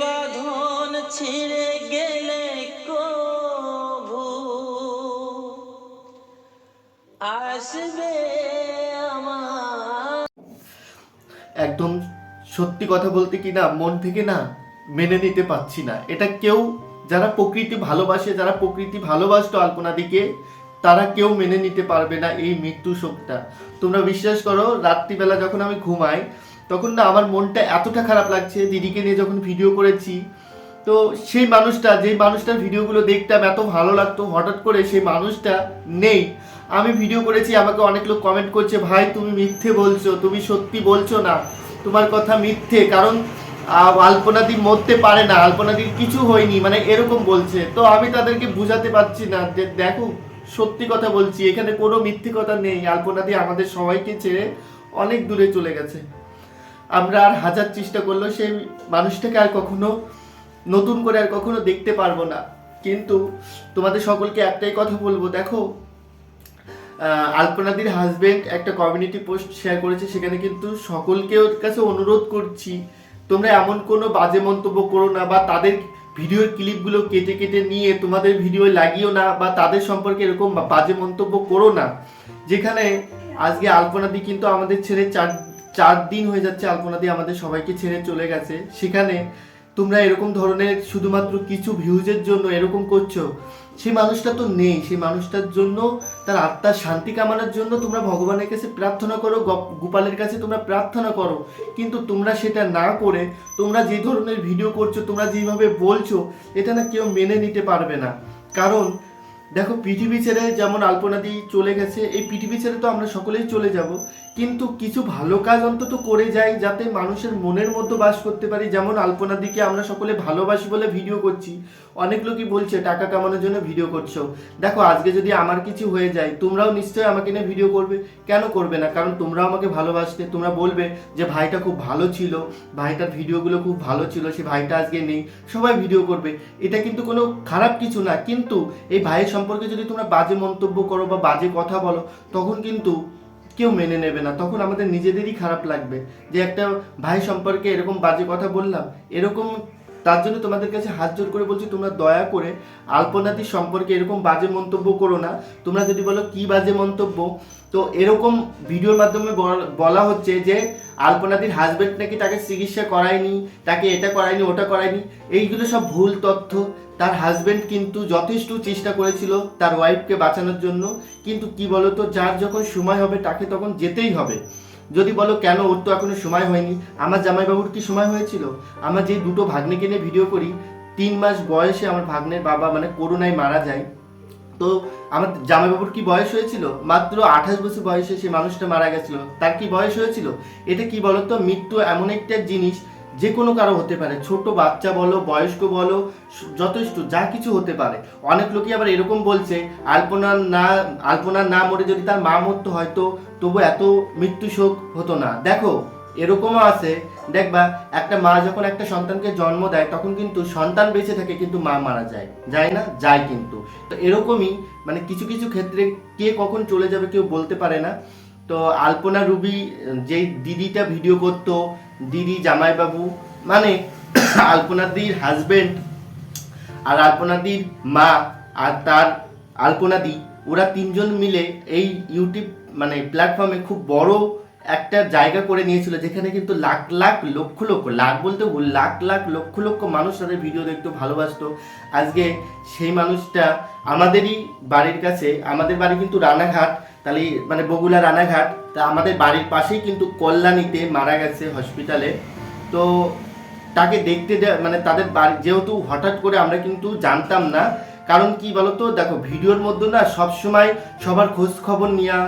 বাঁধন ছিঁড়ে গেলে কভু। আসবে আমার। একদম সত্যি কথা বলতে কি না, মন থেকে না মেনে নিতে না। এটা কেউ যারা প্রকৃতি ভালোবাসে, যারা প্রকৃতি ভালোবাসতো আল্পনাদিকে, তারা কেউ মেনে নিতে পারবে না এই মৃত্যু শোকটা। তোমরা বিশ্বাস করো, রাত্রিবেলা যখন আমি ঘুমাই তখন না আমার মনটা এতটা খারাপ লাগছে, দিদিকে নিয়ে যখন ভিডিও করেছি। তো সেই মানুষটা, যেই মানুষটার ভিডিওগুলো দেখতাম, এত ভালো লাগতো, হঠাৎ করে সেই মানুষটা নেই। আমি ভিডিও করেছি, আমাকে অনেক লোক কমেন্ট করছে, ভাই, তুমি মিথ্যে বলছো, তুমি সত্যি বলছো না। তোমার কথা মিথ্যে, কারণ আলপনাদি মরতে পারে না আলপনাদির কিছু হয়নি মানে এরকম বলছে। তো আমি তাদেরকে বুঝাতে পারছি না যে, দেখো, সত্যি কথা বলছি, এখানে কোনো মিথ্যে কথা নেই। আলপনাদি আমাদের সবাইকে ছেড়ে অনেক দূরে চলে গেছে। আমরা আর হাজার চেষ্টা করলেও সেই মানুষটাকে আর কখনো, নতুন করে আর কখনো দেখতে পারব না। কিন্তু তোমাদের সকলকে একটাই কথা বলব, দেখো আলপনাদির হাজবেন্ড একটা কমিউনিটি পোস্ট শেয়ার করেছে, সেখানে কিন্তু সকলকে ওর কাছে অনুরোধ করছি, তোমরা এমন কোনো বাজে মন্তব্য করো না বা তাদের ভিডিওর ক্লিপগুলো কেটে কেটে নিয়ে তোমাদের ভিডিও লাগিও না বা তাদের সম্পর্কে এরকম বাজে মন্তব্য করো না। যেখানে আজকে আলপনাদি কিন্তু আমাদের ছেড়ে চার চার দিন হয়ে যাচ্ছে আলপনাদি আমাদের সবাইকে ছেড়ে চলে গেছে। সেখানে তোমরা এরকম ধরনের শুধুমাত্র কিছু ভিউজের জন্য এরকম করছ, সেই মানুষটা তো নেই। সেই মানুষটার জন্য, তার আত্মার শান্তি কামানোর জন্য তোমরা ভগবানের কাছে প্রার্থনা করো, গপ- গোপালের কাছে তোমরা প্রার্থনা করো। কিন্তু তোমরা সেটা না করে, তোমরা যে ধরনের ভিডিও করছ, তোমরা যেভাবে বলছো, এটা না কেউ মেনে নিতে পারবে না। কারণ দেখো পৃথিবী ছেড়ে যেমন আলপনাদি চলে গেছে, এই পৃথিবী ছেড়ে তো আমরা সকলেই চলে যাব। কিন্তু কিছু ভালো কাজ অন্তত করে যাই, যাতে মানুষের মনের মধ্যে বাস করতে পারি। যেমন আলপনাদিকে আমরা সকলে ভালোবাসি বলে ভিডিও করছি। অনেক লোকই বলছে, টাকা কামানোর জন্য ভিডিও করছ। দেখো, আজকে যদি আমার কিছু হয়ে যায়, তোমরাও নিশ্চয়ই আমাকে নিয়ে ভিডিও করবে। কেন করবে না? কারণ তোমরাও আমাকে ভালোবাসতে। তোমরা বলবে যে, ভাইটা খুব ভালো ছিল। ভাইটার ভিডিওগুলো খুব ভালো ছিল। সে ভাইটা আজকে নেই। সবাই ভিডিও করবে। এটা কিন্তু কোনো খারাপ কিছু না। কিন্তু এই ভাইয়ের সম্পর্কে যদি তোমরা বাজে মন্তব্য করো বা বাজে কথা বলো, তখন কিন্তু কেউ মেনে নেবে না। তখন আমাদের নিজেদেরই খারাপ লাগবে যে একটা ভাই সম্পর্কে এরকম বাজে কথা বললাম, এরকম তার জন্য তোমাদের কাছে হাত জোর করে বলছি, তোমরা দয়া করে আলপনাদি সম্পর্কে এরকম বাজে মন্তব্য করো না। তোমরা যদি বলো কি বাজে মন্তব্য, তো এরকম ভিডিওর মাধ্যমে বল- হচ্ছে যে আলপনাদির হাজবেন্ড নাকি তাকে চিকিৎসা করায়নি, তাকে এটা করায়নি, ওটা করায়নি, এইগুলো সব ভুল তথ্য। তার হাজবেন্ড কিন্তু যথেষ্ট চেষ্টা করেছিল তার ওয়াইফকে বাঁচানোর জন্য, কিন্তু কি বলতো, যার যখন সময় হবে তাকে তখন যেতেই হবে। যদি বলো কেন ওর তো এখনও সময় হয়নি? আমার জামাইবাবুর কি সময় হয়েছিল? আমার যে দুটো ভাগ্নেকে নিয়ে ভিডিও করি, তিন মাস বয়সে আমার ভাগ্নের বাবা মানে করোনায় মারা যায়। তো আমার জামাইবাবুর কি বয়স হয়েছিল? মাত্র আঠাশ বছর বয়সে সে মানুষটা মারা গেছিল। তার কি বয়স হয়েছিল? এটা কি বলতো, মৃত্যু এমন একটা জিনিস যে কোনো কারও হতে পারে। ছোট বাচ্চা বলো, বয়স্ক বলো, যথেষ্ট, যা কিছু হতে পারে। অনেক লোকই আবার এরকম বলছে, আলপনার না আলপনার না মরে যদি তার মা মরতো হয়তো, তবু এত মৃত্যু শোক হতো না। দেখো, এরকমও আছে। দেখবা, একটা মা যখন একটা সন্তানকে জন্ম দেয়, তখন কিন্তু সন্তান বেঁচে থাকে, কিন্তু মা মারা যায়। যায় না? যায় কিন্তু। তো এরকমই মানে কিছু কিছু ক্ষেত্রে কে কখন চলে যাবে কেউ বলতে পারে না। তো আলপনা রুবি, যেই দিদিটা ভিডিও করতো দিদি, জামাইবাবু মানে আলপনাদির হাজবেন্ড আর আলপনাদির মা আর তার আলপনাদি, ওরা তিনজন মিলে এই ইউটিউব মানে প্ল্যাটফর্মে খুব বড় একটা জায়গা করে নিয়েছিল যেখানে কিন্তু লাখ লাখ লক্ষ লক্ষ, লাখ বলতে লাখ লাখ লক্ষ লক্ষ মানুষ তাদের ভিডিও দেখতে, ভালোবাসতো। আজকে সেই মানুষটা আমাদেরই বাড়ির কাছে, আমাদের বাড়ি কিন্তু রানাঘাট, তাহলে মানে বগুলা রানাঘাট, তা আমাদের বাড়ির পাশেই কিন্তু কল্যাণীতে মারা গেছে হসপিটালে তো তাকে দেখতে মানে তাদের বাড়ি, যেহেতু হঠাৎ করে আমরা কিন্তু জানতাম না, কারণ কি বলতো, দেখো, ভিডিওর মধ্যে না সবসময় সবার খোঁজ খবর নেওয়া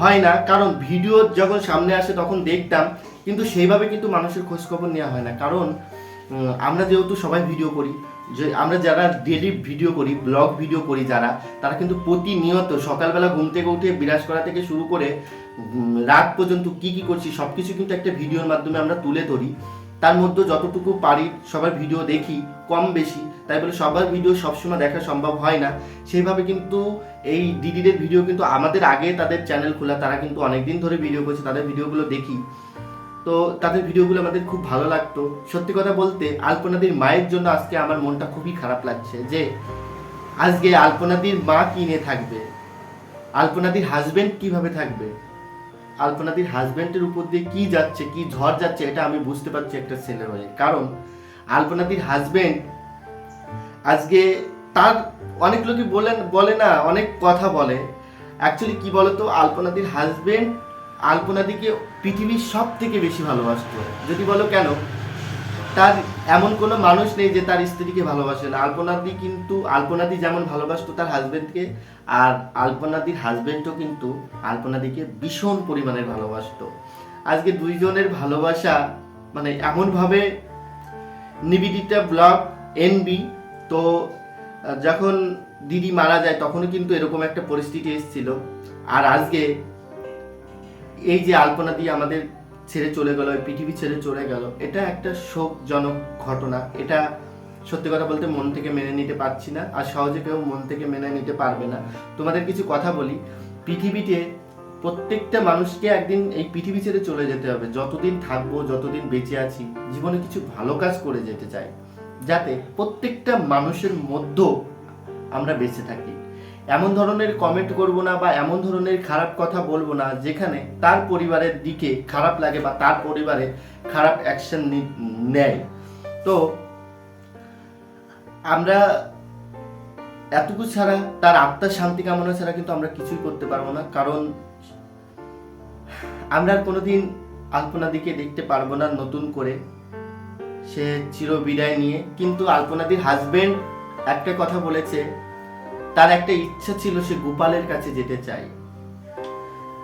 হয় না, কারণ ভিডিও যখন সামনে আসে তখন দেখতাম, কিন্তু সেইভাবে কিন্তু মানুষের খোঁজখবর নেওয়া হয় না। কারণ আমরা যেহেতু সবাই ভিডিও করি, যে আমরা যারা ডেলি ভিডিও করি ব্লগ ভিডিও করি যারা, তারা কিন্তু প্রতিনিয়ত সকালবেলা ঘুম থেকে উঠে বিরাজ করা থেকে শুরু করে রাত পর্যন্ত কি কি করছি সব কিছু কিন্তু একটা ভিডিওর মাধ্যমে আমরা তুলে ধরি। তার মধ্যে যতটুকু পারি সবার ভিডিও দেখি, কম বেশি। তাই বলে সবার ভিডিও সবসময় দেখা সম্ভব হয় না। সেইভাবে কিন্তু এই দিদিদের ভিডিও কিন্তু আমাদের আগে তাদের চ্যানেল খোলা, তারা কিন্তু অনেকদিন ধরে ভিডিও করছে, তাদের ভিডিওগুলো দেখি। তো তাদের ভিডিওগুলো আমাদের খুব ভালো লাগতো। সত্যি কথা বলতে, আলপনাদির মায়ের জন্য আজকে আমার মনটা খুবই খারাপ লাগছে যে, আজকে আলপনাদির মা কিনে থাকবে? আলপনাদির হাজবেন্ড কীভাবে থাকবে? আলপনাদির হাজবেন্ডের উপর দিয়ে কি যাচ্ছে, কি ঝড় যাচ্ছে, এটা আমি বুঝতে পারছি একটা হয়ে কারণ আলপনাদির হাজবেন্ড আজকে তার অনেক লোকই বলেন, বলে না, অনেক কথা বলে। অ্যাকচুয়ালি কি বলতো, আলপনাদির হাজবেন্ড আলপনাদিকে পৃথিবীর সব থেকে বেশি ভালোবাসতো। যদি বলো কেন, তার এমন কোনো মানুষ নেই যে তার স্ত্রীকে ভালোবাসে না। আলপনাদি কিন্তু, আলপনাদি যেমন ভালোবাসতো তার হাজবেন্ডকে আর আলপনাদির হাজবেন্ডও কিন্তু আলপনাদিকে ভীষণ পরিমাণে ভালোবাসতো। আজকে দুইজনের ভালোবাসা মানে এমনভাবে নিবেদিতা ব্লগ এনবি তো যখন দিদি মারা যায় তখনও কিন্তু এরকম একটা পরিস্থিতি এসেছিল। আর আজকে এই যে আলপনা দিয়ে আমাদের ছেড়ে চলে গেল পৃথিবী ছেড়ে চলে গেল, এটা একটা শোকজনক ঘটনা। এটা সত্যি কথা বলতে মন থেকে মেনে নিতে পারছি না, আর সহজে কেউ মন থেকে মেনে নিতে পারবে না। তোমাদের কিছু কথা বলি, পৃথিবীতে প্রত্যেকটা মানুষকে একদিন এই পৃথিবী ছেড়ে চলে যেতে হবে। যতদিন থাকব, যতদিন বেঁচে আছি, জীবনে কিছু ভালো কাজ করে যেতে চাই, যাতে প্রত্যেকটা মানুষের মধ্যেও আমরা বেঁচে থাকি। এমন ধরনের কমেন্ট করব না বা এমন ধরনের খারাপ কথা বলব না, যেখানে তার পরিবারের দিকে খারাপ লাগে বা তার পরিবারে খারাপ অ্যাকশন নেয়। তো আমরা এতটুকু ছাড়া, তার আত্মার শান্তি কামনা ছাড়া কিন্তু আমরা কিছুই করতে পারব না। কারণ আমরা আর কোনোদিন আলপনাদিকে দেখতে পারব না নতুন করে। সে চির বিদায় নিয়ে। কিন্তু আলপনাদির হাজবেন্ড একটা কথা বলেছে, তার একটা ইচ্ছা ছিল সে গোপালের কাছে যেতে চায়।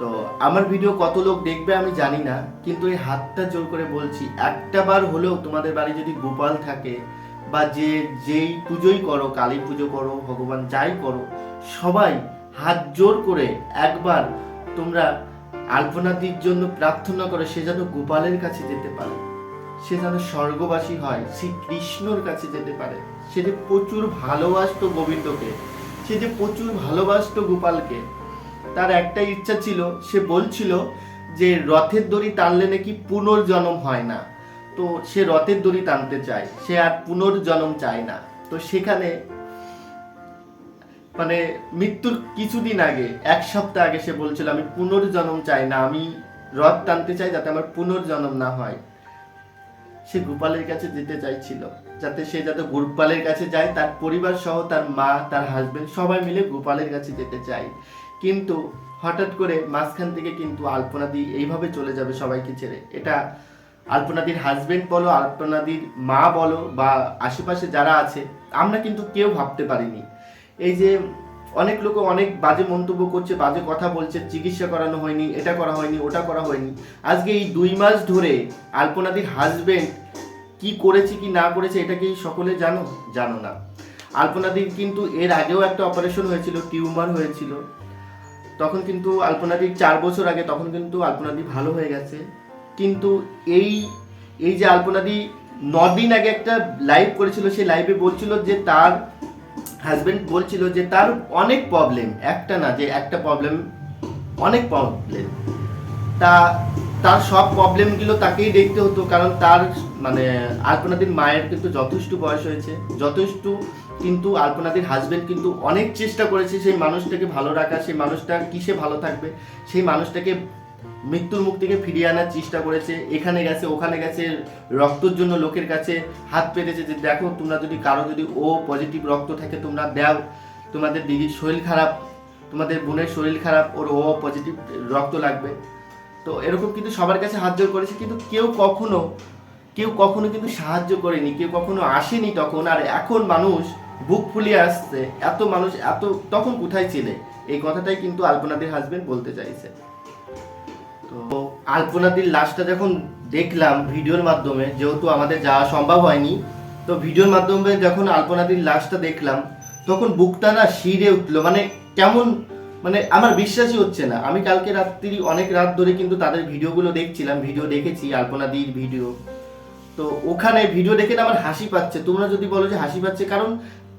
তো আমার ভিডিও কত লোক দেখবে আমি জানি না, কিন্তু এই হাতটা জোর করে বলছি, একটা বার হলেও তোমাদের বাড়ি যদি গোপাল থাকে বা যে, যেই পুজোই করো, কালী পুজো করো, ভগবান যাই করো, সবাই হাত জোর করে একবার তোমরা আলপনাদির জন্য প্রার্থনা করো, সে যেন গোপালের কাছে যেতে পারে। সে যেন স্বর্গবাসী হয় শ্রীকৃষ্ণর কাছে যেতে পারে। সে যে প্রচুর ভালোবাসত গোবিন্দকে, সে যে প্রচুর ভালোবাসত গোপালকে, তার একটা ইচ্ছা ছিল, সে বলছিল যে রথের দড়ি টানলে নাকি পুনর্জন্ম হয় না। তো সে রথের দড়ি টানতে চায়, সে আর পুনর্জন্ম চায় না। তো সেখানে মানে মৃত্যুর কিছুদিন আগে, এক সপ্তাহ আগে সে বলছিল, আমি পুনর্জন্ম চাই না, আমি রথ টানতে চাই যাতে আমার পুনর্জন্ম না হয়। সে গোপালের কাছে যেতে চাইছিল, যাতে সে যাতে গোপালের কাছে যায়, তার পরিবার সহ তার মা, তার হাজবেন্ড সবাই মিলে গোপালের কাছে যেতে চায়। কিন্তু হঠাৎ করে মাঝখান থেকে কিন্তু আলপনাদি এইভাবে চলে যাবে সবাইকে ছেড়ে। এটা আলপনাদির হাজবেন্ড বলো, আলপনাদির মা বলো, বা আশেপাশে যারা আছে, আমরা কিন্তু কেউ ভাবতে পারিনি। এই যে অনেক লোক অনেক বাজে মন্তব্য করছে, বাজে কথা বলছে, চিকিৎসা করানো হয়নি, এটা করা হয়নি, ওটা করা হয়নি। আজকে এই দুই মাস ধরে আলপনাদির হাজবেন্ড কি করেছে, কি না করেছে, এটা কি সকলে জানো? জানো না। আলপনাদির কিন্তু এর আগেও একটা অপারেশন হয়েছিল, টিউমার হয়েছিল। তখন কিন্তু আলপনাদির চার বছর আগে, তখন কিন্তু আলপনাদি ভালো হয়ে গেছে। কিন্তু এই এই যে আলপনাদি দিন আগে একটা লাইভ করেছিল সেই লাইভে বলছিল যে তার হাজবেন্ড বলছিল যে তার অনেক প্রবলেম একটা না, যে একটা প্রবলেম অনেক প্রবলেম তা তার সব প্রবলেমগুলো তাকেই দেখতে হতো, কারণ তার মানে আলপনাদির মায়ের কিন্তু যথেষ্ট বয়স হয়েছে, যথেষ্ট কিন্তু আলপনাদির হাজবেন্ড কিন্তু অনেক চেষ্টা করেছে সেই মানুষটাকে ভালো রাখা, সেই মানুষটা কিসে ভালো থাকবে, সেই মানুষটাকে মৃত্যুর মুখ থেকে ফিরিয়ে আনার চেষ্টা করেছে, এখানে গেছে, ওখানে গেছে, রক্তর জন্য লোকের কাছে হাত পেতেছে যে দেখো, তোমরা যদি কারও যদি ও পজিটিভ রক্ত থাকে, তোমরা দাও। তোমাদের দিদির শরীর খারাপ, তোমাদের বোনের শরীর খারাপ, ওর ও পজিটিভ রক্ত লাগবে। তো এরকম কিন্তু সবার কাছে হাত জোর করেছে, কিন্তু কেউ কখনো কেউ কখনো কিন্তু সাহায্য করেনি, কেউ কখনো আসেনি তখন। আর এখন মানুষ বুক ফুলিয়ে আসছে, এত মানুষ, এত, তখন কোথায় ছিলে? এই কথাটাই কিন্তু আলপনাদির হাজবেন্ড বলতে চাইছে। তো আলপনাদির লাশটা যখন দেখলাম ভিডিওর মাধ্যমে, যেহেতু আমাদের যাওয়া সম্ভব হয়নি, তো ভিডিওর মাধ্যমে যখন আলপনাদির লাশটা দেখলাম, তখন বুকটা না শিরে উঠল। মানে কেমন মানে আমার বিশ্বাসই হচ্ছে না। আমি কালকে রাত্রি অনেক রাত ধরে কিন্তু তাদের ভিডিওগুলো দেখছিলাম, ভিডিও দেখেছি, আলপনাদির ভিডিও। তো ওখানে ভিডিও দেখে না আমার হাসি পাচ্ছে। তোমরা যদি বলো যে হাসি পাচ্ছে, কারণ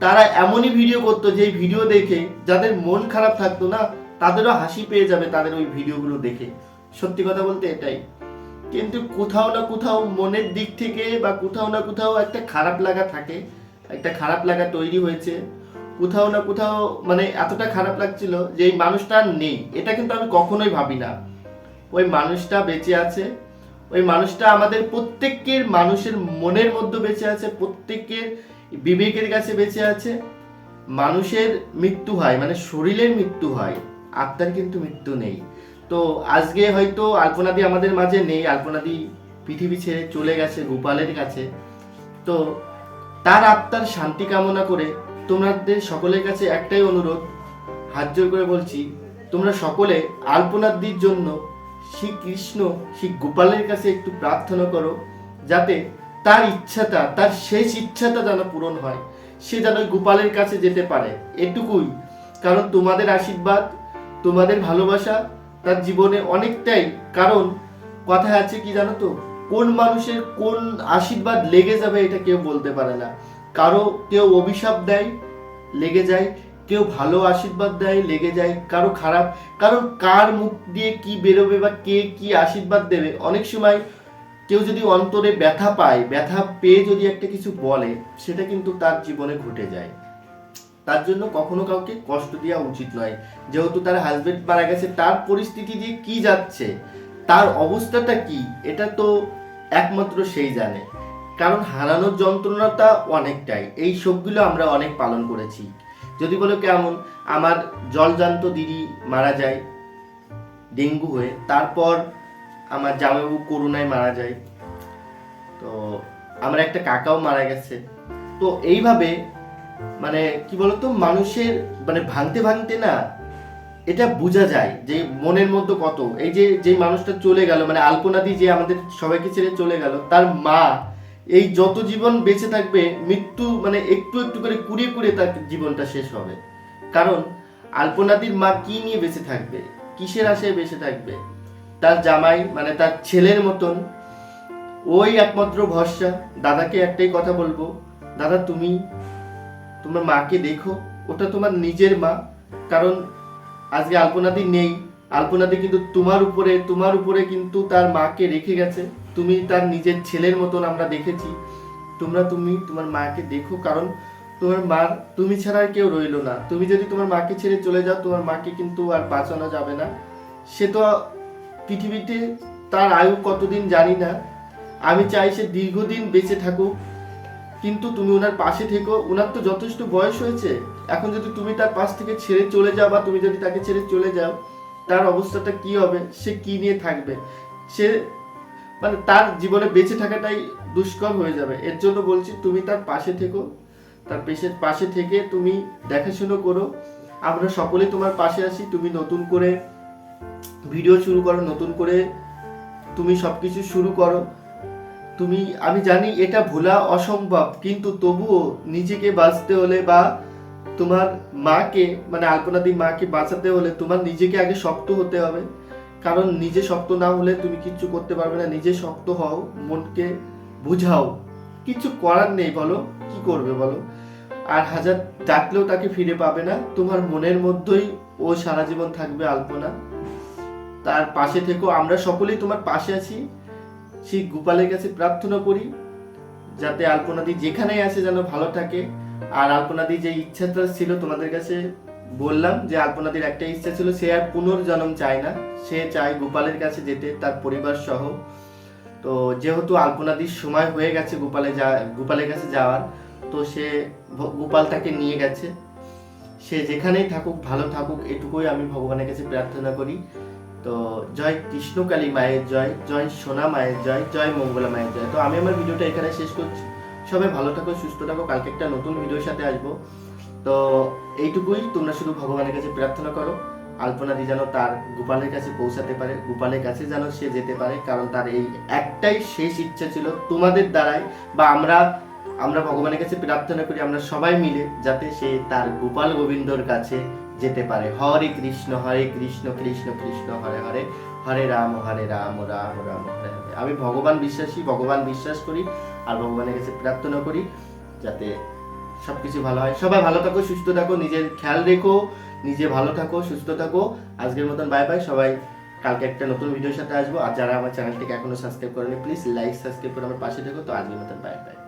তারা এমনই ভিডিও করতো যে ভিডিও দেখে যাদের মন খারাপ থাকতো না, তাদেরও হাসি পেয়ে যাবে তাদের ওই ভিডিওগুলো দেখে। সত্যি কথা বলতে এটাই। কিন্তু কোথাও না কোথাও মনের দিক থেকে বা কোথাও না কোথাও একটা খারাপ লাগা থাকে, একটা খারাপ লাগা তৈরি হয়েছে। কোথাও না কোথাও মানে এতটা খারাপ লাগছিল যে এই মানুষটা আর নেই। এটা কিন্তু আমি কখনোই ভাবি না। ওই মানুষটা বেঁচে আছে, ওই মানুষটা আমাদের প্রত্যেকের মানুষের মনের মধ্যে বেঁচে আছে, প্রত্যেকের বিবেকের কাছে বেঁচে আছে। মানুষের মৃত্যু হয় মানে শরীরের মৃত্যু হয়, আত্মার কিন্তু মৃত্যু নেই। তো আজকে হয়তো আলপনাদি আমাদের মাঝে নেই আলপনাদি পৃথিবী ছেড়ে চলে গেছে, গোপালের কাছে। তো তার আত্মার শান্তি কামনা করে তোমাদের সকলের কাছে একটাই অনুরোধ, হাত জোর করে বলছি, তোমরা সকলে আলপনাদির জন্য শ্রী কৃষ্ণ শ্রী গোপালের কাছে একটু প্রার্থনা করো, যাতে তার ইচ্ছাটা, তার শেষ ইচ্ছাটা যেন পূরণ হয়, সে যেন গোপালের কাছে যেতে পারে। এটুকুই। কারণ তোমাদের আশীর্বাদ, তোমাদের ভালোবাসা তার জীবনে অনেকটাই। কারণ কথায় আছে কি জানো তো? কোন মানুষের কোন আশীর্বাদ লেগে যাবে এটা কেউ বলতে পারে না। কারও কেউ অভিশাপ দেয়, লেগে যায়। কেউ ভালো আশীর্বাদ দেয়, লেগে যায়। কারও খারাপ। কারণ কার মুখ দিয়ে কি বেরোবে বা কে কি আশীর্বাদ দেবে? অনেক সময় কেউ যদি অন্তরে ব্যথা পায়, ব্যথা পেয়ে যদি একটা কিছু বলে, সেটা কিন্তু তার জীবনে ঘটে যায়। তার জন্য কখনো কাউকে কষ্ট দেওয়া উচিত নয়। যেহেতু তার হাজবেন্ড মারা গেছে, তার পরিস্থিতি দিয়ে কি যাচ্ছে, তার অবস্থাটা কি, এটা তো একমাত্র সেই জানে। কারণ হারানোর যন্ত্রণাটা অনেকটাই। এই শোকগুলো আমরা অনেক পালন করেছি। যদি বলো কেমন আমার জলজান্ত দিদি মারা যায়, ডেঙ্গু হয়ে, তারপর আমার জামাইবাবু করোনায় মারা যায়। তো আমার একটা কাকাও মারা গেছে। তো এইভাবে মানে কি বলতো, মানুষের মানে ভাঙতে ভাঙতে না এটা বোঝা যায় যে মনের মধ্যে কত। এই যে যে মানুষটা চলে গেল মানে আলপনাদি যে আমাদের সবাইকে ছেড়ে চলে গেল, তার মা এই যত জীবন বেঁচে থাকবে, মৃত্যু মানে একটু একটু করে কুড়িয়ে কুড়িয়ে তার জীবনটা শেষ হবে। কারণ আলপনাদির মা কি নিয়ে বেঁচে থাকবে? কিসের আশায় বেঁচে থাকবে? তার জামাই মানে তার ছেলের মতন, ওই একমাত্র ভরসা। দাদাকে একটাই কথা বলব, দাদা, তুমি তোমার মাকে দেখো, ওটা তোমার নিজের মা। কারণ আজকে আলপনাদি নেই, আলপনাদি কিন্তু তোমার উপরে তোমার উপরে কিন্তু তার মাকে রেখে গেছে। তুমি তার নিজের ছেলের মতন আমরা দেখেছি। তোমরা তুমি তোমার মাকে দেখো, কারণ তোমার মার, তুমি ছাড়া আর কেউ রইল না। তুমি যদি তোমার মাকে ছেড়ে চলে যাও, তোমার মাকে কিন্তু আর বাঁচানো যাবে না। সে তো পৃথিবীতে তার আয়ু কতদিন জানি না। আমি চাই সে দীর্ঘদিন বেঁচে থাকুক। কিন্তু তুমি ওনার পাশে থেকো। ওনার তো যথেষ্ট বয়স হয়েছে। এখন যদি তুমি তার পাশ থেকে ছেড়ে চলে যাও বা তুমি যদি তাকে ছেড়ে চলে যাও, তার অবস্থাটা কি হবে? সে কি নিয়ে থাকবে? সে মানে তার জীবনে বেঁচে থাকাটাই দুষ্কর হয়ে যাবে। এর জন্য বলছি, তুমি তার পাশে থেকো। তার পেশের পাশে থেকে তুমি দেখাশুনো করো। আমরা সকলেই তোমার পাশে আছি তুমি নতুন করে ভিডিও শুরু করো, নতুন করে তুমি সবকিছু শুরু করো। তুমি, আমি জানি এটা ভোলা অসম্ভব, কিন্তু তবুও নিজেকে বাঁচতে হলে বা তোমার মাকে মানে আলপনাদি মাকে বাঁচাতে হলে তোমার নিজেকে আগে শক্ত হতে হবে। কারণ নিজে শক্ত না হলে তুমি কিচ্ছু করতে পারবে না। নিজে শক্ত হও, মনকে বুঝাও। কিছু করার নেই বলো, কি করবে বলো? আর হাজার ডাকলেও তাকে ফিরে পাবে না। তোমার মনের মধ্যেই ও সারা জীবন থাকবে আলপনা। তার পাশে থেকেও আমরা সকলেই তোমার পাশে আছি। সেই গোপালের কাছে প্রার্থনা করি, যাতে আলপনাদি যেখানেই আছে যেন ভালো থাকে। আর আলপনাদি যে ইচ্ছাটা ছিল তোমাদের কাছে বললাম যে আলপনাদির একটা ইচ্ছা ছিল, সে আর পুনর্জন্ম চায় না। সে চায় গোপালের কাছে যেতে, তার পরিবার সহ। তো যেহেতু আলপনাদির সময় হয়ে গেছে গোপালে যা, গোপালের কাছে যাওয়ার, তো সে গোপাল তাকে নিয়ে গেছে। সে যেখানেই থাকুক, ভালো থাকুক, এটুকুই আমি ভগবানের কাছে প্রার্থনা করি। তো জয় কৃষ্ণকালী মায়ের জয় জয় সোনা মায়ের জয় জয় মঙ্গলা মায়ের জয়। তো আমি আমার ভিডিওটা এখানে শেষ করছি। সবাই ভালো থাকো, সুস্থ থাকো। কালকে একটা নতুন ভিডিওর সাথে আসব। তো এইটুকুই। তোমরা শুধু ভগবানের কাছে প্রার্থনা করো। আলপনাদি যেন তার গোপালের কাছে পৌঁছাতে পারে, গোপালের কাছে যেন সে যেতে পারে। কারণ তার এই একটাই শেষ ইচ্ছা ছিল তোমাদের দ্বারাই বা আমরা আমরা ভগবানের কাছে প্রার্থনা করি আমরা সবাই মিলে যাতে সে তার গোপাল গোবিন্দর কাছে যেতে পারে। হরে কৃষ্ণ হরে কৃষ্ণ কৃষ্ণ কৃষ্ণ, হরে হরে। হরে রাম হরে রাম রাম রাম, হরে হরে। আমি ভগবান বিশ্বাসী, ভগবান বিশ্বাস করি আর ভগবানের কাছে প্রার্থনা করি যাতে সবকিছু ভালো হয়। সবাই ভালো থাকো, সুস্থ থাকো, নিজের খেয়াল রেখো, নিজে ভালো থাকো, সুস্থ থাকো। আজকের মতন বাই বাই সবাই কালকে একটা নতুন ভিডিওর সাথে আসব। আর যারা আমার চ্যানেলটিকে এখনও সাবস্ক্রাইব করেনি প্লিজ লাইক সাবস্ক্রাইব করে আমার পাশে দেখো তো আজকের মতন বাই বাই